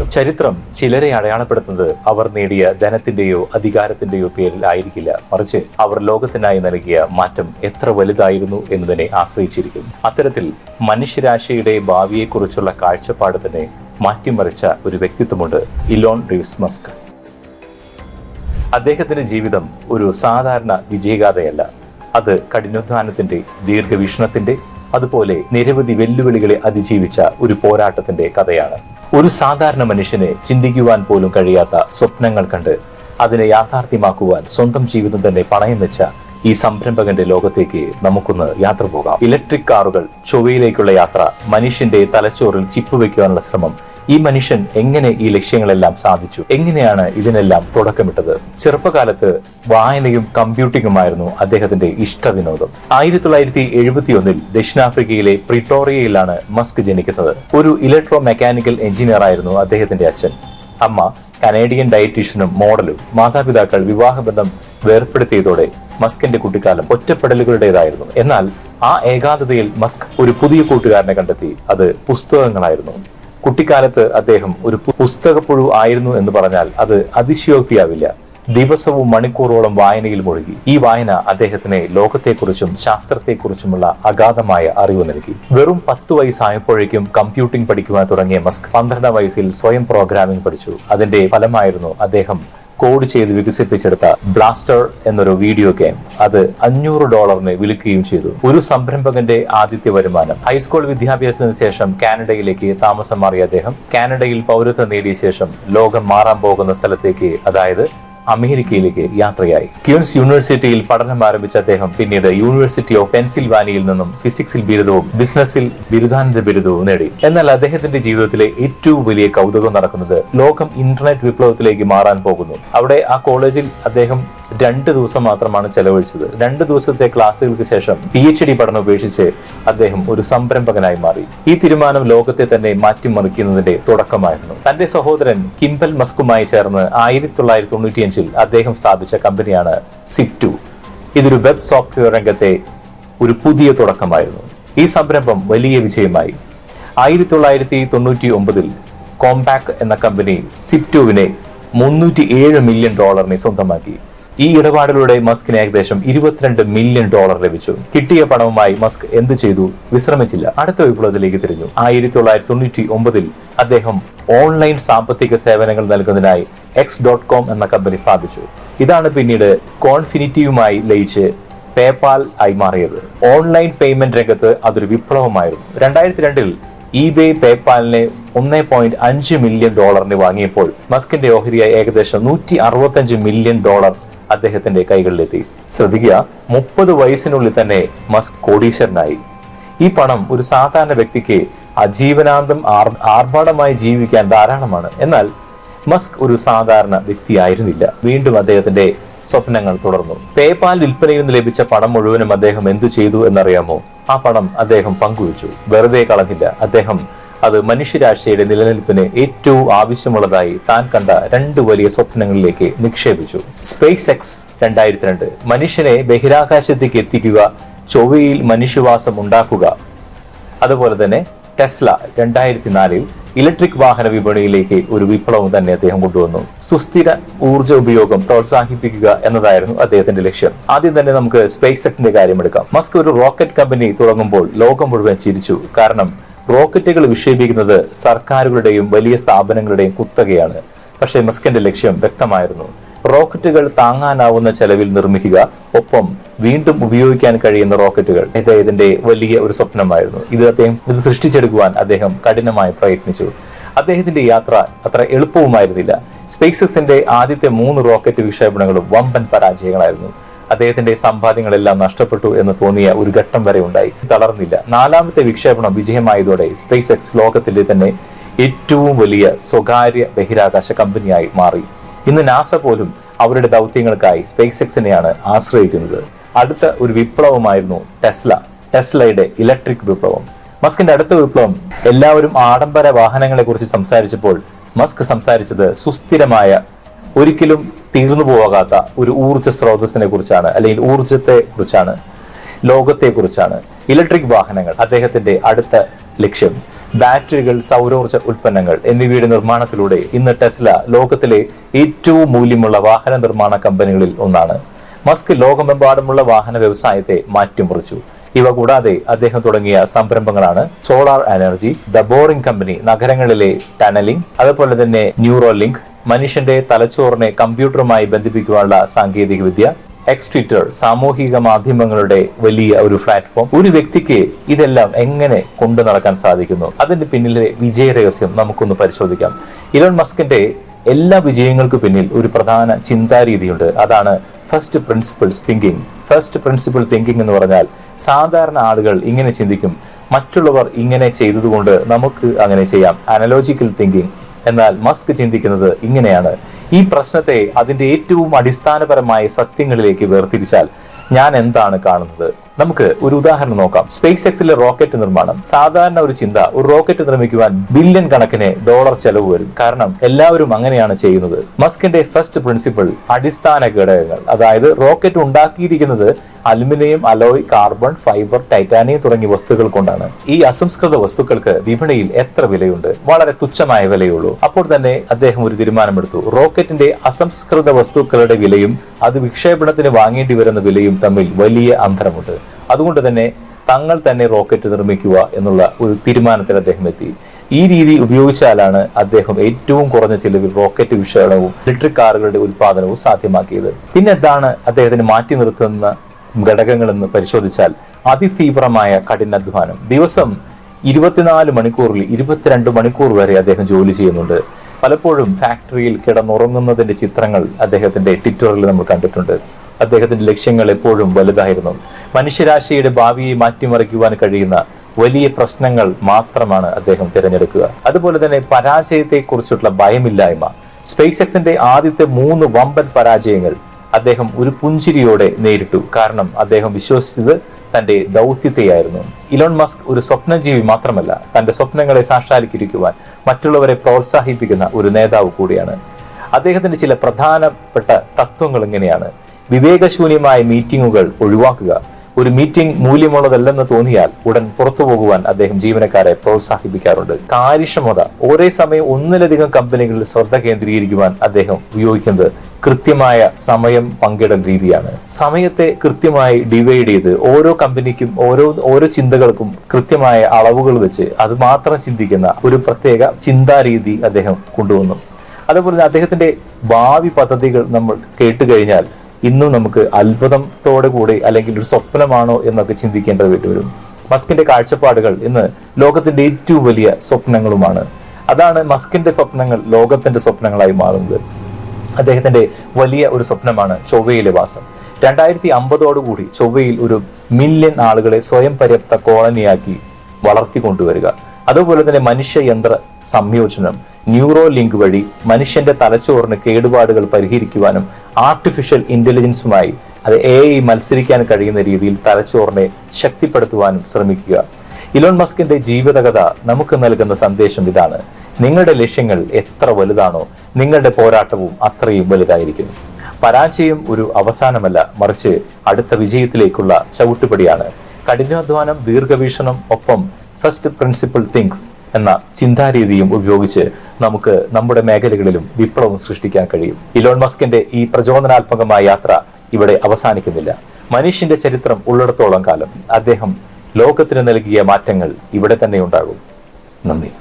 ചരിത്രം. ചിലരെ അടയാളപ്പെടുത്തുന്നത് അവർ നേടിയ ധനത്തിന്റെയോ അധികാരത്തിന്റെയോ പേരിൽ ആയിരിക്കില്ല മറിച്ച് അവർ ലോകത്തിനായി നൽകിയ മാറ്റം എത്ര വലുതായിരുന്നു എന്നതിനെ ആശ്രയിച്ചിരിക്കും അത്തരത്തിൽ മനുഷ്യരാശിയുടെ ഭാവിയെക്കുറിച്ചുള്ള കാഴ്ചപ്പാട് തന്നെ മാറ്റിമറിച്ച ഒരു വ്യക്തിത്വമുണ്ട് ഇലോൺ ഡ്രീവ്സ് മസ്ക്. അദ്ദേഹത്തിന്റെ ജീവിതം ഒരു സാധാരണ വിജയഗാഥയല്ല. അത് കഠിനാധ്വാനത്തിന്റെ ദീർഘവീക്ഷണത്തിന്റെ അതുപോലെ നിരവധി വെല്ലുവിളികളെ അതിജീവിച്ച ഒരു പോരാട്ടത്തിന്റെ കഥയാണ്. ഒരു സാധാരണ മനുഷ്യനെ ചിന്തിക്കുവാൻ പോലും കഴിയാത്ത സ്വപ്നങ്ങൾ കണ്ട് അതിനെ യാഥാർത്ഥ്യമാക്കുവാൻ സ്വന്തം ജീവിതം തന്നെ പണയം വെച്ച ഈ സംരംഭകന്റെ ലോകത്തേക്ക് നമുക്കൊന്ന് യാത്ര പോകാം. ഇലക്ട്രിക് കാറുകൾ ചൊവ്വയിലേക്കുള്ള യാത്ര മനുഷ്യന്റെ തലച്ചോറിൽ ചിപ്പ് വെക്കുവാനുള്ള ശ്രമം ഈ മനുഷ്യൻ എങ്ങനെ ഈ ലക്ഷ്യങ്ങളെല്ലാം സാധിച്ചു? എങ്ങനെയാണ് ഇതിനെല്ലാം തുടക്കമിട്ടത്? ചെറുപ്പകാലത്ത് വായനയും കമ്പ്യൂട്ടിങ്ങുമായിരുന്നു അദ്ദേഹത്തിന്റെ ഇഷ്ടവിനോദം. ആയിരത്തി തൊള്ളായിരത്തി എഴുപത്തി ഒന്നിൽ ദക്ഷിണാഫ്രിക്കയിലെ പ്രിട്ടോറിയയിലാണ് മസ്ക് ജനിക്കുന്നത്. ഒരു ഇലക്ട്രോ മെക്കാനിക്കൽ എഞ്ചിനീയർ ആയിരുന്നു അദ്ദേഹത്തിന്റെ അച്ഛൻ. അമ്മ കനേഡിയൻ ഡയറ്റീഷ്യനും മോഡലും മാതാപിതാക്കൾ വിവാഹബന്ധം വേർപ്പെടുത്തിയതോടെ മസ്കിന്റെ കുട്ടിക്കാലം ഒറ്റപ്പെടലുകളുടേതായിരുന്നു. എന്നാൽ ആ ഏകാന്തതയിൽ മസ്ക് ഒരു പുതിയ കൂട്ടുകാരനെ കണ്ടെത്തി. അത് പുസ്തകങ്ങളായിരുന്നു. കുട്ടിക്കാലത്ത് അദ്ദേഹം ഒരു പുസ്തകപ്പുഴു ആയിരുന്നു എന്ന് പറഞ്ഞാൽ അത് അതിശയോക്തിയാവില്ല. ദിവസവും മണിക്കൂറോളം വായനയിൽ മുഴുകി. ഈ വായന അദ്ദേഹത്തിന് ലോകത്തെക്കുറിച്ചും ശാസ്ത്രത്തെക്കുറിച്ചുമുള്ള അഗാധമായ അറിവ് നൽകി. വെറും പത്ത് വയസ്സായപ്പോഴേക്കും കമ്പ്യൂട്ടിംഗ് പഠിക്കുവാൻ തുടങ്ങിയ മസ്ക് പന്ത്രണ്ടാം വയസ്സിൽ സ്വയം പ്രോഗ്രാമിംഗ് പഠിച്ചു. അതിന്റെ ഫലമായിരുന്നു അദ്ദേഹം കോഡ് ചെയ്ത് വികസിപ്പിച്ചെടുത്ത ബ്ലാസ്റ്റർ എന്നൊരു വീഡിയോ ഗെയിം അത് അഞ്ഞൂറ് ഡോളറിന് വിൽക്കുകയും ചെയ്തു. ഒരു സംരംഭകന്റെ ആദ്യത്തെ വരുമാനം. ഹൈസ്കൂൾ വിദ്യാഭ്യാസത്തിന് ശേഷം കാനഡയിലേക്ക് താമസം മാറിയ അദ്ദേഹം കാനഡയിൽ പൗരത്വം നേടിയ ശേഷം ലോകം മാറാൻ പോകുന്ന സ്ഥലത്തേക്ക് അതായത് അമേരിക്കയിലേക്ക് യാത്രയായി. ക്യൂൻസ് യൂണിവേഴ്സിറ്റിയിൽ പഠനം ആരംഭിച്ച അദ്ദേഹം പിന്നീട് യൂണിവേഴ്സിറ്റി ഓഫ് പെൻസിൽവാനിയയിൽ നിന്നും ഫിസിക്സിൽ ബിരുദവും ബിസിനസ്സിൽ ബിരുദാനന്ദ ബിരുദവും നേടി. എന്നാൽ അദ്ദേഹത്തിന്റെ ജീവിതത്തിലെ ഏറ്റവും വലിയ കൗതുകം നടക്കുന്നത് ലോകം ഇന്റർനെറ്റ് വിപ്ലവത്തിലേക്ക് മാറാൻ പോകുന്നു. അവിടെ ആ കോളേജിൽ അദ്ദേഹം രണ്ട് ദിവസം മാത്രമാണ് ചെലവഴിച്ചത്. രണ്ട് ദിവസത്തെ ക്ലാസ്സുകൾക്ക് ശേഷം പി എച്ച് ഡി പഠനം ഉപേക്ഷിച്ച് അദ്ദേഹം ഒരു സംരംഭകനായി മാറി. ഈ തീരുമാനം ലോകത്തെ തന്നെ മാറ്റിമറിക്കുന്നതിന്റെ തുടക്കമായിരുന്നു. തന്റെ സഹോദരൻ കിംബൽ മസ്കുമായി ചേർന്ന് ആയിരത്തി തൊള്ളായിരത്തി തൊണ്ണൂറ്റിയഞ്ചിൽ അദ്ദേഹം സ്ഥാപിച്ച കമ്പനിയാണ് സിപ്റ്റു. ഇതൊരു വെബ് സോഫ്റ്റ്വെയർ രംഗത്തെ ഒരു പുതിയ തുടക്കമായിരുന്നു. ഈ സംരംഭം വലിയ വിജയമായി. ആയിരത്തി തൊള്ളായിരത്തി തൊണ്ണൂറ്റി ഒമ്പതിൽ കോംപാക് എന്ന കമ്പനി സിപ്റ്റുവിനെ മുന്നൂറ്റി ഏഴ് മില്യൺ ഡോളറിനെ സ്വന്തമാക്കി. ഈ ഇടപാടിലൂടെ മസ്കിന് ഏകദേശം ഇരുപത്തിരണ്ട് മില്യൺ ഡോളർ ലഭിച്ചു. കിട്ടിയ പണവുമായി മസ്ക് എന്ത് ചെയ്തു വിശ്രമിച്ചില്ല. അടുത്ത വിപ്ലവത്തിലേക്ക് തിരിഞ്ഞു. ആയിരത്തി തൊള്ളായിരത്തി തൊണ്ണൂറ്റി ഒമ്പതിൽ അദ്ദേഹം ഓൺലൈൻ സാമ്പത്തിക സേവനങ്ങൾ നൽകുന്നതിനായി എക്സ് ഡോട്ട് കോം എന്ന കമ്പനി സ്ഥാപിച്ചു. ഇതാണ് പിന്നീട് കോൺഫിനിറ്റീവുമായി ലയിച്ച് പേപാൽ ആയി മാറിയത്. ഓൺലൈൻ പേയ്മെന്റ് രംഗത്ത് അതൊരു വിപ്ലവമായിരുന്നു. രണ്ടായിരത്തി രണ്ടിൽ ഇബേ പേപ്പാലിനെ ഒന്നേ പോയിന്റ് അഞ്ച് മില്യൺ ഡോളറിന് വാങ്ങിയപ്പോൾ മസ്കിന്റെ ഓഹരിയായി ഏകദേശം നൂറ്റി അറുപത്തഞ്ച് മില്യൺ ഡോളർ അദ്ദേഹത്തിന്റെ കൈകളിലെത്തി. ശ്രദ്ധിക്കുക മുപ്പത് വയസ്സിനുള്ളിൽ തന്നെ മസ്ക് കോടീശ്വരനായി. ഈ പണം ഒരു സാധാരണ വ്യക്തിക്ക് അജീവനാന്തം ആർ- ആർഭാടമായി ജീവിക്കാൻ ധാരാളമാണ്. എന്നാൽ മസ്ക് ഒരു സാധാരണ വ്യക്തിയായിരുന്നില്ല. വീണ്ടും അദ്ദേഹത്തിന്റെ സ്വപ്നങ്ങൾ തുടർന്നു. പേപാൽ വിൽപ്പനയിൽ നിന്ന് ലഭിച്ച പണം മുഴുവനും അദ്ദേഹം എന്തു ചെയ്തു എന്നറിയാമോ? ആ പണം അദ്ദേഹം പങ്കുവച്ചു. വെറുതെ കളഞ്ഞില്ല. അദ്ദേഹം അത് മനുഷ്യരാശിയുടെ നിലനിൽപ്പിന് ഏറ്റവും ആവശ്യമുള്ളതായി താൻ കണ്ട രണ്ട് വലിയ സ്വപ്നങ്ങളിലേക്ക് നിക്ഷേപിച്ചു. സ്പേസ് എക്സ് രണ്ടായിരത്തി രണ്ട് മനുഷ്യനെ ബഹിരാകാശത്തേക്ക് എത്തിക്കുക ചൊവ്വയിൽ മനുഷ്യവാസം ഉണ്ടാക്കുക. അതുപോലെ തന്നെ ടെസ്ല രണ്ടായിരത്തി നാലിൽ ഇലക്ട്രിക് വാഹന വിപണിയിലേക്ക് ഒരു വിപ്ലവം തന്നെ അദ്ദേഹം കൊണ്ടുവന്നു. സുസ്ഥിര ഊർജ ഉപയോഗം പ്രോത്സാഹിപ്പിക്കുക എന്നതായിരുന്നു അദ്ദേഹത്തിന്റെ ലക്ഷ്യം. ആദ്യം തന്നെ നമുക്ക് സ്പേസ് എക്സിന്റെ കാര്യം എടുക്കാം. മസ്ക് ഒരു റോക്കറ്റ് കമ്പനി തുടങ്ങുമ്പോൾ ലോകം മുഴുവൻ ചിരിച്ചു. കാരണം റോക്കറ്റുകൾ വിക്ഷേപിക്കുന്നത് സർക്കാരുകളുടെയും വലിയ സ്ഥാപനങ്ങളുടെയും കുത്തകയാണ്. പക്ഷേ മസ്കിന്റെ ലക്ഷ്യം വ്യക്തമായിരുന്നു. റോക്കറ്റുകൾ താങ്ങാനാവുന്ന ചെലവിൽ നിർമ്മിക്കുക ഒപ്പം വീണ്ടും ഉപയോഗിക്കാൻ കഴിയുന്ന റോക്കറ്റുകൾ. അദ്ദേഹത്തിന്റെ വലിയ ഒരു സ്വപ്നമായിരുന്നു. ഇത് അദ്ദേഹം ഇത് സൃഷ്ടിച്ചെടുക്കുവാൻ അദ്ദേഹം കഠിനമായി പ്രയത്നിച്ചു. അദ്ദേഹത്തിന്റെ യാത്ര അത്ര എളുപ്പവുമായിരുന്നില്ല. സ്പേസ് എക്സിന്റെ ആദ്യത്തെ മൂന്ന് റോക്കറ്റ് വിക്ഷേപണങ്ങളും വമ്പൻ പരാജയങ്ങളായിരുന്നു. അദ്ദേഹത്തിന്റെ സമ്പാദ്യങ്ങളെല്ലാം നഷ്ടപ്പെട്ടു എന്ന് തോന്നിയ ഒരു ഘട്ടം വരെ ഉണ്ടായി. തളർന്നില്ല. നാലാമത്തെ വിക്ഷേപണം വിജയമായതോടെ സ്പേസ് എക്സ് ലോകത്തിലെ തന്നെ ഏറ്റവും വലിയ സ്വകാര്യ ബഹിരാകാശ കമ്പനിയായി മാറി. ഇന്ന് നാസ പോലും അവരുടെ ദൗത്യങ്ങൾക്കായി സ്പേസ് എക്സിനെയാണ് ആശ്രയിക്കുന്നത്. അടുത്ത ഒരു വിപ്ലവമായിരുന്നു ടെസ്ല ടെസ്ലയുടെ ഇലക്ട്രിക് വിപ്ലവം. മസ്കിന്റെ അടുത്ത വിപ്ലവം എല്ലാവരും ആഡംബര വാഹനങ്ങളെ കുറിച്ച് സംസാരിച്ചപ്പോൾ മസ്ക് സംസാരിച്ചത് സുസ്ഥിരമായ ഒരിക്കലും തീർന്നു പോകാത്ത ഒരു ഊർജ സ്രോതസ്സിനെ കുറിച്ചാണ് അല്ലെങ്കിൽ ഊർജത്തെ കുറിച്ചാണ് ലോകത്തെ കുറിച്ചാണ്. ഇലക്ട്രിക് വാഹനങ്ങൾ അദ്ദേഹത്തിന്റെ അടുത്ത ലക്ഷ്യം. ബാറ്ററികൾ സൗരോർജ ഉൽപ്പന്നങ്ങൾ എന്നിവയുടെ നിർമ്മാണത്തിലൂടെ ഇന്ന് ടെസ്ല ലോകത്തിലെ ഏറ്റവും മൂല്യമുള്ള വാഹന നിർമ്മാണ കമ്പനികളിൽ ഒന്നാണ്. മസ്ക് ലോകമെമ്പാടുമുള്ള വാഹന വ്യവസായത്തെ മാറ്റിമറിച്ചു. ഇവ കൂടാതെ അദ്ദേഹം തുടങ്ങിയ സംരംഭങ്ങളാണ് solar energy the boring company നഗരങ്ങളിലെ ടണലിംഗ് അതുപോലെ തന്നെ ന്യൂറോലിങ്ക് മനുഷ്യന്റെ തലച്ചോറിനെ കമ്പ്യൂട്ടറുമായി ബന്ധിപ്പിക്കുവാനുള്ള സാങ്കേതിക വിദ്യ എക്സ് ട്വിറ്റർ സാമൂഹിക മാധ്യമങ്ങളുടെ വലിയ ഒരു പ്ലാറ്റ്ഫോം ഒരു വ്യക്തിക്ക് ഇതെല്ലാം എങ്ങനെ കൊണ്ടു നടക്കാൻ സാധിക്കുന്നു? അതിന്റെ പിന്നിലെ വിജയ രഹസ്യം നമുക്കൊന്ന് പരിശോധിക്കാം. ഇലോൺ മസ്കിന്റെ എല്ലാ വിജയങ്ങൾക്കു പിന്നിൽ ഒരു പ്രധാന ചിന്താരീതിയുണ്ട്. അതാണ് first principles thinking first principle thinking എന്ന് പറഞ്ഞാൽ സാധാരണ ആളുകൾ ഇങ്ങനെ ചിന്തിക്കും. മറ്റുള്ളവർ ഇങ്ങനെ ചെയ്തതുകൊണ്ട് നമുക്ക് അങ്ങനെ ചെയ്യാം. അനലോജിക്കൽ തിങ്കിങ് എന്നാൽ മസ്ക് ചിന്തിക്കുന്നത് ഇങ്ങനെയാണ്. ഈ പ്രശ്നത്തെ അതിന്റെ ഏറ്റവും അടിസ്ഥാനപരമായ സത്യങ്ങളിലേക്ക് വേർതിരിച്ചാൽ ഞാൻ എന്താണ് കാണുന്നത്? നമുക്ക് ഒരു ഉദാഹരണം നോക്കാം. സ്പേസ് എക്സിലെ റോക്കറ്റ് നിർമ്മാണം. സാധാരണ ഒരു ചിന്ത ഒരു റോക്കറ്റ് നിർമ്മിക്കുവാൻ ബില്യൺ കണക്കിന് ഡോളർ ചെലവ് വരും. കാരണം എല്ലാവരും അങ്ങനെയാണ് ചെയ്യുന്നത്. മസ്കിന്റെ ഫസ്റ്റ് പ്രിൻസിപ്പിൾ അടിസ്ഥാന ഘടകങ്ങൾ. അതായത് റോക്കറ്റ് ഉണ്ടാക്കിയിരിക്കുന്നത് aluminium alloy carbon fibre titanium തുടങ്ങിയ വസ്തുക്കൾ കൊണ്ടാണ്. ഈ അസംസ്കൃത വസ്തുക്കൾക്ക് വിപണിയിൽ എത്ര വിലയുണ്ട്? വളരെ തുച്ഛമായ വിലയുള്ളൂ. അപ്പോൾ തന്നെ അദ്ദേഹം ഒരു തീരുമാനമെടുത്തു. റോക്കറ്റിന്റെ അസംസ്കൃത വസ്തുക്കളുടെ വിലയും അത് വിക്ഷേപണത്തിന് വാങ്ങേണ്ടി വരുന്ന വിലയും തമ്മിൽ വലിയ അന്തരമുണ്ട്. അതുകൊണ്ട് തന്നെ തങ്ങൾ തന്നെ റോക്കറ്റ് നിർമ്മിക്കുക എന്നുള്ള ഒരു തീരുമാനത്തിൽ അദ്ദേഹം എത്തി. ഈ രീതി ഉപയോഗിച്ചാലാണ് അദ്ദേഹം ഏറ്റവും കുറഞ്ഞ ചിലവിൽ റോക്കറ്റ് വിക്ഷേപണവും ഇലക്ട്രിക് കാറുകളുടെ ഉൽപാദനവും സാധ്യമാക്കിയത്. പിന്നെ എന്താണ് അദ്ദേഹത്തിന് മാറ്റി നിർത്തുന്ന ഘടകങ്ങളെന്ന് പരിശോധിച്ചാൽ അതിതീവ്രമായ കഠിനാധ്വാനം. ദിവസം ഇരുപത്തിനാല് മണിക്കൂറിൽ ഇരുപത്തിരണ്ട് മണിക്കൂർ വരെ അദ്ദേഹം ജോലി ചെയ്യുന്നുണ്ട്. പലപ്പോഴും ഫാക്ടറിയിൽ കിടന്നുറങ്ങുന്നതിന്റെ ചിത്രങ്ങൾ അദ്ദേഹത്തിന്റെ ട്വിറ്ററിൽ നമ്മൾ കണ്ടിട്ടുണ്ട്. അദ്ദേഹത്തിന്റെ ലക്ഷ്യങ്ങൾ എപ്പോഴും വലുതായിരുന്നു. മനുഷ്യരാശിയുടെ ഭാവിയെ മാറ്റിമറിക്കുവാൻ കഴിയുന്ന വലിയ പ്രശ്നങ്ങൾ മാത്രമാണ് അദ്ദേഹം തിരഞ്ഞെടുക്കുക. അതുപോലെ തന്നെ പരാജയത്തെക്കുറിച്ചുള്ള ഭയമില്ലായ്മ. സ്പേസ് എക്സിന്റെ ആദ്യത്തെ മൂന്ന് വമ്പൻ പരാജയങ്ങൾ അദ്ദേഹം ഒരു പുഞ്ചിരിയോടെ നേരിട്ടു. കാരണം അദ്ദേഹം വിശ്വസിച്ചത് തന്റെ ദൗത്യത്തെയായിരുന്നു. ഇലോൺ മസ്ക് ഒരു സ്വപ്നജീവി മാത്രമല്ല തന്റെ സ്വപ്നങ്ങളെ സാക്ഷാത്കരിക്കുവാൻ മറ്റുള്ളവരെ പ്രോത്സാഹിപ്പിക്കുന്ന ഒരു നേതാവ് കൂടിയാണ്. അദ്ദേഹത്തിന്റെ ചില പ്രധാനപ്പെട്ട തത്വങ്ങൾ ഇങ്ങനെയാണ്. വിവേകശൂന്യമായ മീറ്റിങ്ങുകൾ ഒഴിവാക്കുക ഒരു മീറ്റിംഗ് മൂല്യമുള്ളതല്ലെന്ന് തോന്നിയാൽ ഉടൻ പുറത്തു പോകുവാൻ അദ്ദേഹം ജീവനക്കാരെ പ്രോത്സാഹിപ്പിക്കാറുണ്ട്. കാര്യക്ഷമത ഒരേ സമയം ഒന്നിലധികം കമ്പനികളിൽ ശ്രദ്ധ കേന്ദ്രീകരിക്കുവാൻ അദ്ദേഹം ഉപയോഗിക്കുന്നത് കൃത്യമായ സമയം പങ്കിടൽ രീതിയാണ്. സമയത്തെ കൃത്യമായി ഡിവൈഡ് ചെയ്ത് ഓരോ കമ്പനിക്കും ഓരോ ഓരോ ചിന്തകൾക്കും കൃത്യമായ അളവുകൾ വെച്ച് അത് മാത്രം ചിന്തിക്കുന്ന ഒരു പ്രത്യേക ചിന്താരീതി അദ്ദേഹം കൊണ്ടുവന്നു. അതുപോലെ അദ്ദേഹത്തിന്റെ ഭാവി പദ്ധതികൾ നമ്മൾ കേട്ട് കഴിഞ്ഞാൽ ഇന്നും നമുക്ക് അത്ഭുതത്തോടു കൂടി അല്ലെങ്കിൽ ഒരു സ്വപ്നമാണോ എന്നൊക്കെ ചിന്തിക്കേണ്ടത് വേണ്ടി വരും മസ്കിന്റെ കാഴ്ചപ്പാടുകൾ ഇന്ന് ലോകത്തിന്റെ ഏറ്റവും വലിയ സ്വപ്നങ്ങളുമാണ്. അതാണ് മസ്കിന്റെ സ്വപ്നങ്ങൾ ലോകത്തിന്റെ സ്വപ്നങ്ങളായി മാറുന്നത്. അദ്ദേഹത്തിന്റെ വലിയ ഒരു സ്വപ്നമാണ് ചൊവ്വയിലെ വാസം. രണ്ടായിരത്തി അമ്പതോടുകൂടി ചൊവ്വയിൽ ഒരു മില്യൺ ആളുകളെ സ്വയം പര്യാപ്ത കോളനിയാക്കി വളർത്തിക്കൊണ്ടുവരിക. അതുപോലെ തന്നെ മനുഷ്യ യന്ത്ര സംയോജനം ന്യൂറോ ലിങ്ക് വഴി മനുഷ്യന്റെ തലച്ചോറിന് കേടുപാടുകൾ പരിഹരിക്കുവാനും ആർട്ടിഫിഷ്യൽ ഇന്റലിജൻസുമായി അത് എ ഐ മത്സരിക്കാൻ കഴിയുന്ന രീതിയിൽ തലച്ചോറിനെ ശക്തിപ്പെടുത്തുവാനും ശ്രമിക്കുക. ഇലോൺ മസ്കിന്റെ ജീവിതകഥ നമുക്ക് നൽകുന്ന സന്ദേശം ഇതാണ്. നിങ്ങളുടെ ലക്ഷ്യങ്ങൾ എത്ര വലുതാണോ നിങ്ങളുടെ പോരാട്ടവും അത്രയും വലുതായിരിക്കും പരാജയം ഒരു അവസാനമല്ല മറിച്ച് അടുത്ത വിജയത്തിലേക്കുള്ള ചവിട്ടുപടിയാണ്. കഠിനാധ്വാനം ദീർഘവീക്ഷണം ഒപ്പം ഫസ്റ്റ് പ്രിൻസിപ്പിൾ തിങ്സ് എന്ന ചിന്താരീതിയും ഉപയോഗിച്ച് നമുക്ക് നമ്മുടെ മേഖലകളിലും വിപ്ലവം സൃഷ്ടിക്കാൻ കഴിയും. ഇലോൺ മസ്കിന്റെ ഈ പ്രചോദനാത്മകമായ യാത്ര ഇവിടെ അവസാനിക്കുന്നില്ല. മനുഷ്യന്റെ ചരിത്രം ഉള്ളിടത്തോളം കാലം. അദ്ദേഹം ലോകത്തിന് നൽകിയ മാറ്റങ്ങൾ ഇവിടെ തന്നെ ഉണ്ടാകും. നന്ദി.